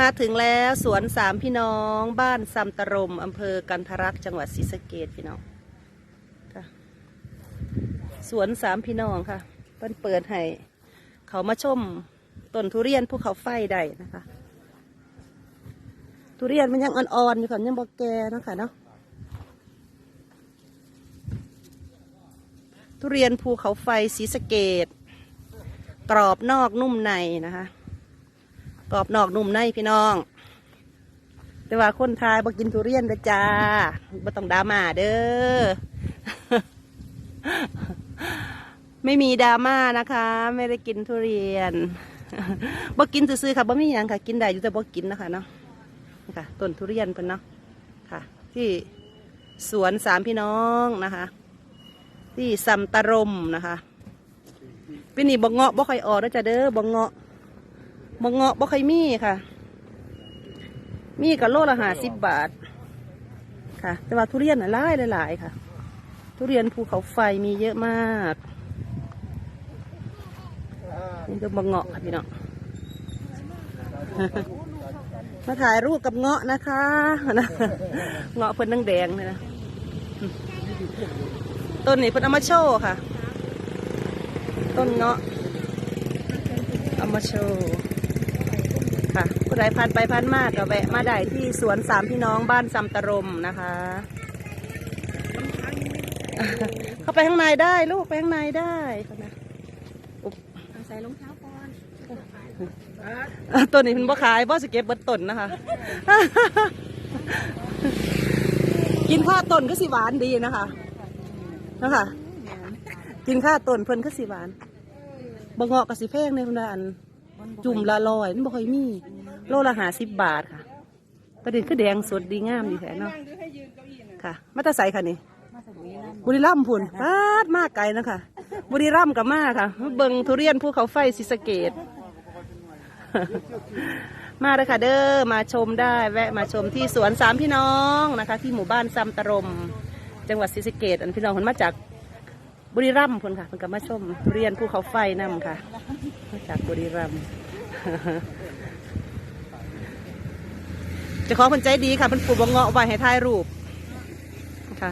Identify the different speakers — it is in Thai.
Speaker 1: มาถึงแล้วสวนสามพี่น้องบ้านซัมตรมอำเภอกันทรักษ์จังหวัดศรีสะเกดพี่น้องค่ะสวนสามพี่น้องค่ะเพิ่นเปิดให้เขามาชมต้นทุเรียนภูเขาไฟได้นะคะ ทุเรียนมันยังอ่อนๆอยู่ค่ะยังบอกแก่นะคะเนาะทุเรียนภูเขาไฟศรีสะเกดกรอบนอกนุ่มในนะคะ กรอบนอกนุ่มในพี่น้อง แต่ว่าคนไทยบ่กินทุเรียนเด้อจ้าบ่ต้องดราม่าเด้อ ไม่มีดราม่านะคะ ไม่ได้กินทุเรียนบ่กินซื่อๆค่ะบ่มีหยังค่ะ กินได้อยู่แต่บ่กินนะคะเนาะนี่ค่ะต้นทุเรียนเพิ่นเนาะค่ะ ที่สวนสามพี่น้องนะคะ ที่ซัมตะรมนะคะปีนี้บ่เงาะบ่ค่อยออกแล้วจ้ะเด้อบ่เงาะ บ่เงาะบ่ค่อยมีค่ะ มีกับโลละห้าสิบบาท ค่ะ แต่ว่าทุเรียนน่ะหลายหลายค่ะ ทุเรียนภูเขาไฟมีเยอะมาก นี่ก็บ่เงาะค่ะพี่น้องมาถ่ายรูปกับเงาะนะคะเงาะเพิ่นแดงๆเลยนะต้นนี้เพิ่นเอามาโชว์ค่ะ ต้นเงาะเอามาโชว์ ค่ะผู้ใดผ่านไปผ่านมาก็แวะมาได้ที่สวนสามพี่น้องบ้านซัมตะรมนะคะ เข้าไปข้างในได้ลูกไปข้างในได้ค่ะนะอุ๊บ
Speaker 2: ใส่รองเท้าก่อน
Speaker 1: อะตัวนี้มันบ่ขายบ่สเก็บเบิดต้นนะคะ กินข้าวต้นก็สิหวานดีนะคะนะคะกินข้าวต้นเพิ่นก็สิหวานบะเงาะก็สิแพงในพนอัน จุ่มละลอยมันบ่ค่อยมี โลละหาสิบบาทค่ะ ประเด็นคือแดงสดดีงามดีแท้เนาะค่ะมาแตาใสค่ะนี่
Speaker 2: มาสมุยนั่น
Speaker 1: บุรีรัมย์พุ่นปาดมากไกลนะคะบุรีรัมย์กับมาค่ะมาเบิงทุเรียนภูเขาไฟศรีสะเกดมาเลยค่ะเด้อมาชมได้แวะมาชมที่สวนสามพี่น้องนะคะ ที่หมู่บ้านซัมตะรม จังหวัดศรีสะเกดอันพี่น้องคนมาจาก บุรีรัมย์พุ่นค่ะเพิ่นก็มาชมเรียนภูเขาไฟนํค่ะมาจากบุรีรัมย์จะขอคนใจดีค่ะเป็นปลูกบงเงาะไว้ให้ถ่ายรูปค่ะ